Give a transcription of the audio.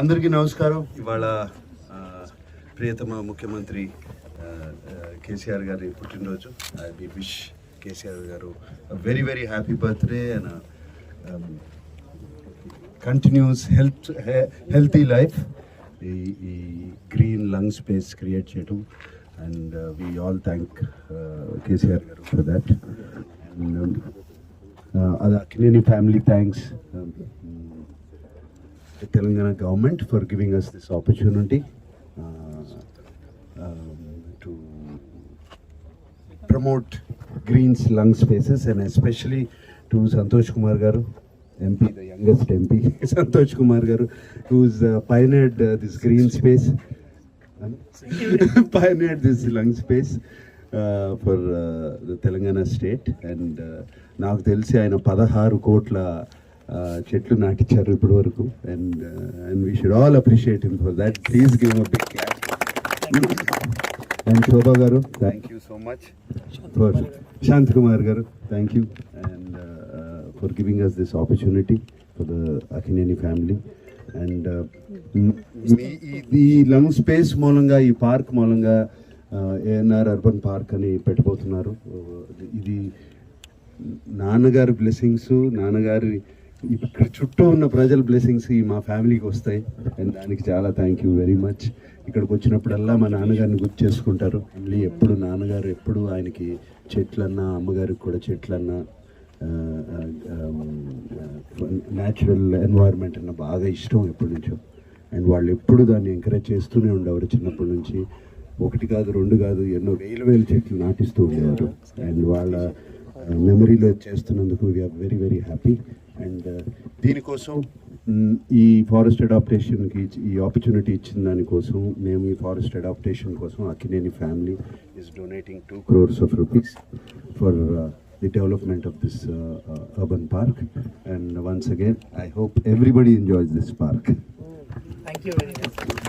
అందరికీ నమస్కారం. ఇవాళ ప్రియతమ ముఖ్యమంత్రి కేసీఆర్ గారి పుట్టినరోజు. I we wish KCR garu very very happy birthday and continuous health healthy life ఈ ఈ గ్రీన్ లంగ్ స్పేస్ క్రియేట్ చేయడం and we all thank KCR garu for that and అది Akkineni family thanks the Telangana government for giving us this opportunity uh, um, to promote Green's lung spaces and especially to Santosh Kumar Garu, MP, the youngest MP, Santosh Kumar Garu, who's uh, pioneered uh, this green space, pioneered this lung space uh, for uh, the Telangana state and uh, నాకు తెలిసి ఆయన పదహారు కోట్ల uh, చెట్లు నాటించారు ఇప్పటి వరకు. And and we should all appreciate him for that please give a big clap and Shobha garu thank you so much for Shanth Kumar garu thank you and for giving us this opportunity for the Akkineni family and ఈ lung space మూలంగా ఈ park మూలంగా ANR urban park అని పెట్టబోతున్నారు. ఇది నాన్నగారి blessings నాన్నగారి ఇక్కడ చుట్టూ ఉన్న ప్రజల బ్లెస్సింగ్స్ ఈ మా ఫ్యామిలీకి వస్తాయి. అండ్ దానికి చాలా థ్యాంక్ యూ వెరీ మచ్ ఇక్కడికి వచ్చినప్పుడల్లా మా నాన్నగారిని గుర్తు చేసుకుంటారు. మళ్ళీ ఎప్పుడు నాన్నగారు ఎప్పుడు ఆయనకి చెట్లన్నా అమ్మగారికి కూడా చెట్లన్నా న్యాచురల్ ఎన్వైర్న్మెంట్ అన్న బాగా ఇష్టం ఎప్పటి నుంచో. అండ్ వాళ్ళు ఎప్పుడు దాన్ని ఎంకరేజ్ చేస్తూనే ఉండేవారు చిన్నప్పటి నుంచి. ఒకటి కాదు రెండు కాదు ఎన్నో వేలు వేలు చెట్లు నాటిస్తూ ఉండేవారు. అండ్ వాళ్ళ మెమరీలో చేస్తున్నందుకు we are very very happy and దీనికోసం? మ్, ఈ ఫారెస్ట్ అడాప్టేషన్కి ఈ ఆపర్చునిటీ ఇచ్చిన దానికోసం మేము ఈ ఫారెస్ట్ అడాప్టేషన్ కోసం Akkineni family is donating two crores of rupees for the development of this urban park and once again I hope everybody enjoys this park Thank you very much.